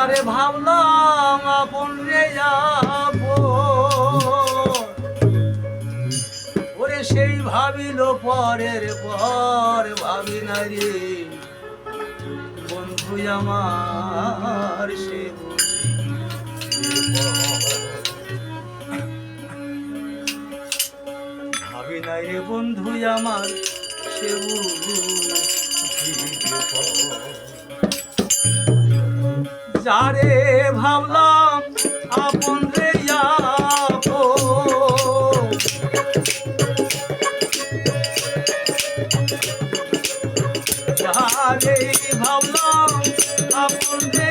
যারে ভাবলাম আপন রে। ওরে সেই ভাবিল পরের পর ভাবি না রে। বন্ধু আমার সে ভাবি নাই রে বন্ধু আমার সে যারে ভাবলাম আপন রে যারে ভাবলাম আপন রে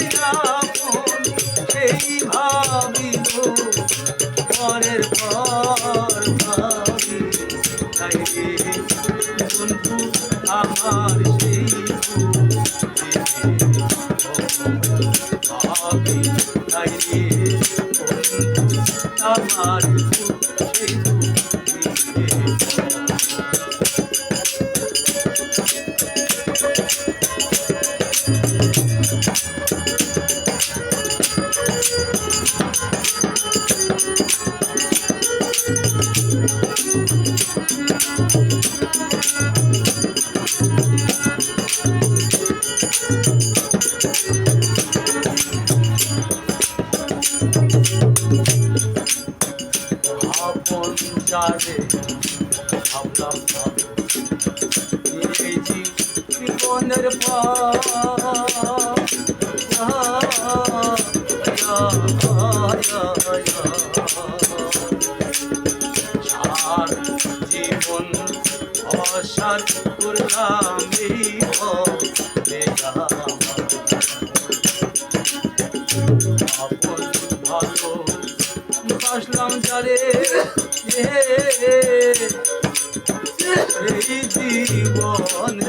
আপন সেই ভাবিল আমার জীবনের সার জীবন অসার করলাম ভালো বাসলাম যারে এই জীবন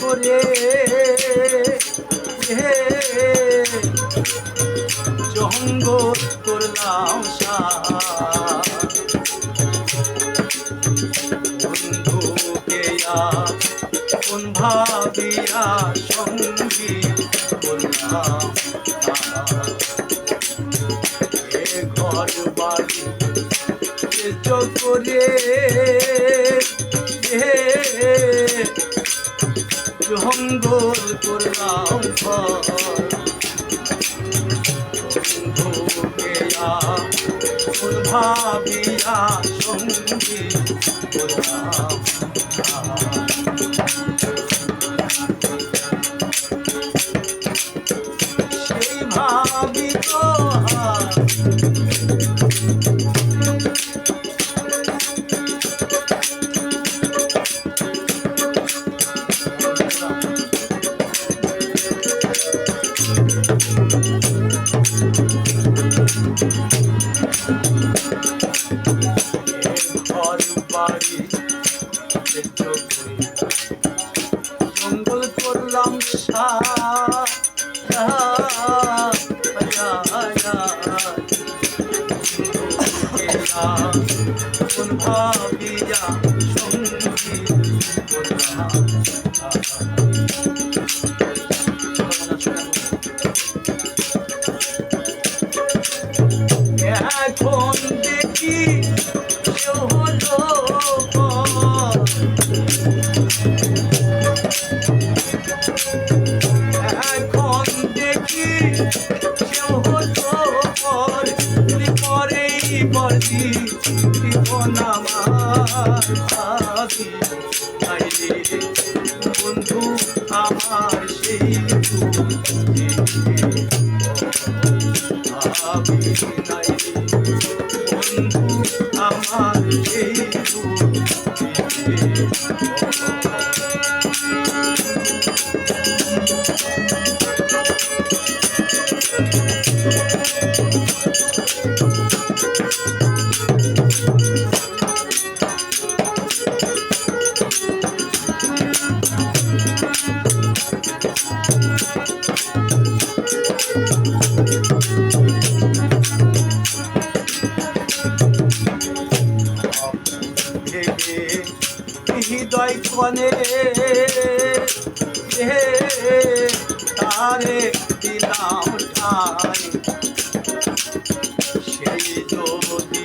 করে হে জঙ্গল করলাম। বন্ধুকে কোন ভাবিয়া সঙ্গী করলাম ঘর বাড়ি করে জঙ্গল করলাম ভাবিয়া সঙ্গী করলাম সেই ভাবি তো করলাম পরদি জীবন আমার বন্ধু আমার সেই ভাবি হৃদয় কনে হে তারে দিলাম ঠাই। সেই